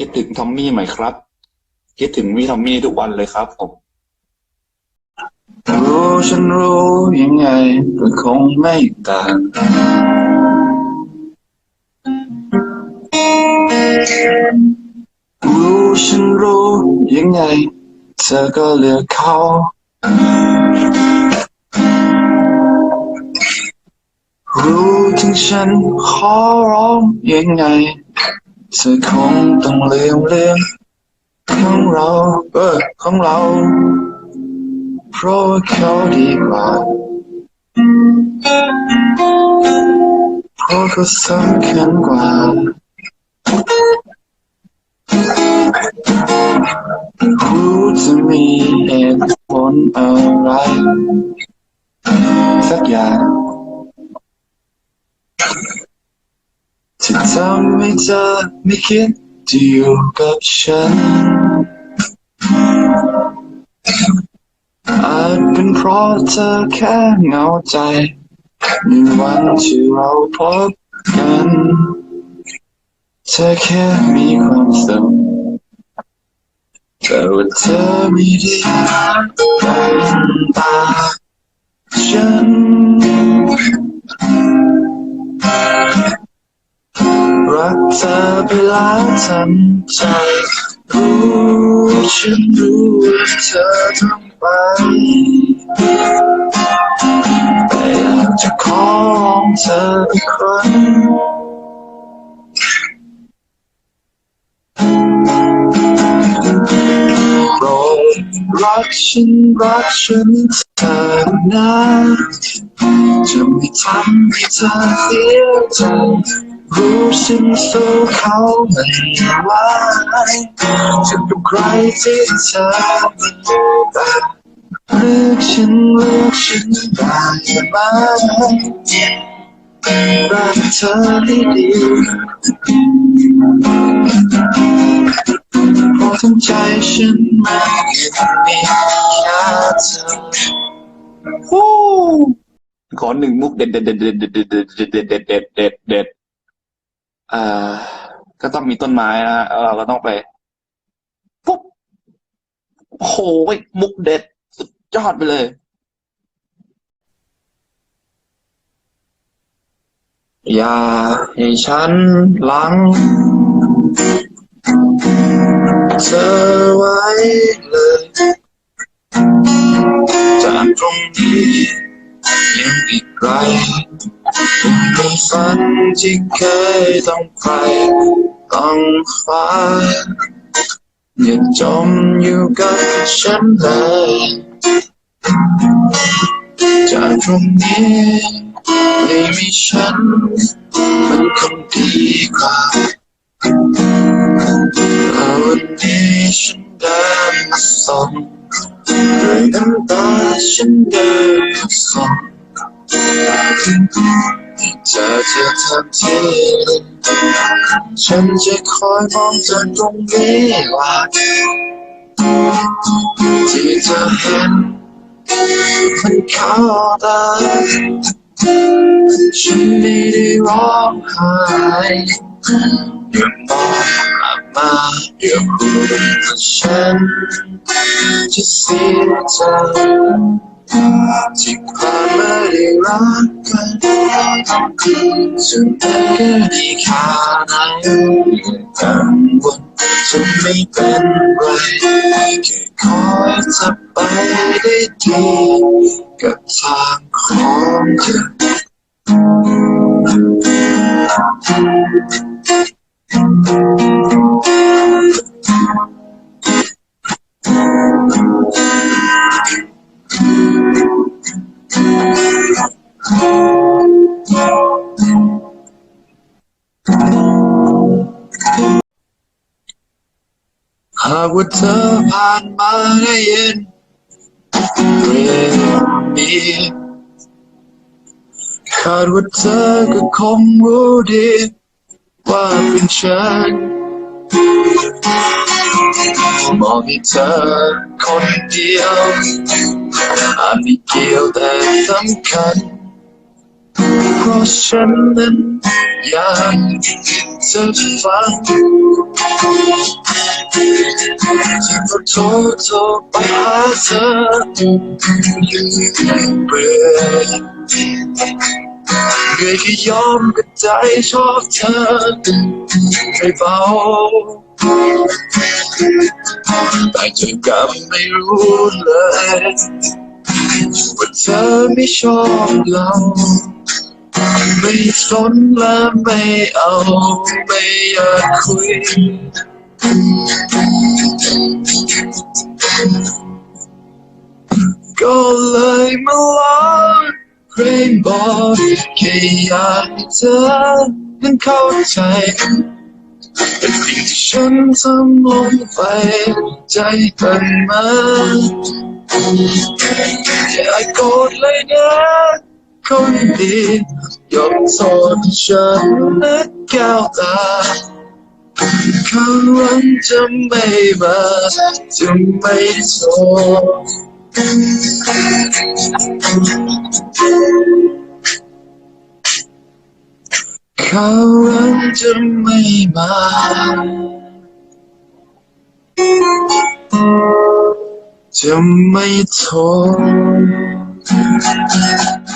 คิดถึงทอมมี่ไหมครับ คิดถึงพี่ทอมมี่ทุกวันเลยครับผมรู้ฉันรู้ยังไงก็คงไม่ต่างรู้ฉันรู้ยังไง เธอก็เลือกเขารู้ถึงฉันขอร้องยังไง เธอคงต้องเลืมเลืมของเราเออของเรา เพราะว่าเขาดีกว่าเพราะเขาสำคัญกว่ารู้จะมีเหตุผลอะไร สักอย่าง ทำให้เธอไม่คิดจะอยู่กับฉัน อาจเป็นเพราะเธอแค่เหงาใจ ในวันที่เราพบกัน เธอแค่มีความสุขแต่ว่าเธอไม่ได้เป็นตาฉัน ทันใจ รู้ฉันรู้ว่าเธอทำไป แต่อยากจะขอร้องเธออีกครั้งโปรดรักฉันรักฉันเธอนะจะไม่ทำให้เธอเสียใจ รู้ฉันสู้เขาไม่ไหวจะกับใครที่เธอเลือกฉันเลือกฉันได้ไหมรักเธอให้ดีเพราะทั้งใจฉันไม่มีแค่เธอขอหนึ่งมุกเด็ดเด็ดเด็ดเด็ดเด็ดเด็ดเด็ดเด็ด เอ่าก็ต้องมีต้นไม้นะฮะแล้วเราก็ต้องไปปุ๊บโอ้โหมุกเด็ด สุดยอดไปเลย อย่าให้ฉันหลัง เธอไว้เลยจากตรงนี้ยังอีกไกล ฝันที่เคยต้องไปต้องฟ้าอย่าจมอยู่กับฉันเลย จากตรงนี้ไม่มีฉัน มันคงดีกว่าเอาวันนี้ฉันเดินมาส่งด้วยน้ำตาฉันเดินมาส่ง ที่เธอจะทำที่ฉันจะคอยมองจนตรงนี้ว่าที่เธอเห็นมันเข้าตาฉันไม่ได้ร้องไห้อย่ามองกลับมาเดี๋ยวคุณฉันจะเสียใจ ที่ความไม่ได้รักกันสุดท้ายก็ดีแค่ไหนกังวลจะไม่เป็นไรแค่คอยจะไปได้ดีกับทางของเธอากว่าเธอผ่านมาได้ยินเรื่องนี้คาดว่าเธอก็คงรู้ดี ว่าเป็นฉันมองให้เธอคนเดียวอาจไม่เกี่ยวแต่สำคัญ เพราะฉันนั้นอยากจะฟังจึงก็โทรโทรไปหาเธอเบื่อเบื่อแค่ยอมก็ใจชอบเธอไม่เบาแต่เธอกับไม่รู้เลยว่าเธอไม่ชอบเรา ไม่สนและไม่เอาไม่อยากคุย ก็เลยมาลองเพลงบอกแค่อยากให้เธอนั้นเข้าใจเป็นสิ่งที่ฉันทำลงไปใจเป็นมาอย่าโกรธเลยนะ คนดียกโทษให้ฉันและแก้วตาคำวันจะไม่มาจะไม่โทษคำวันจะไม่มาจะไม่ทน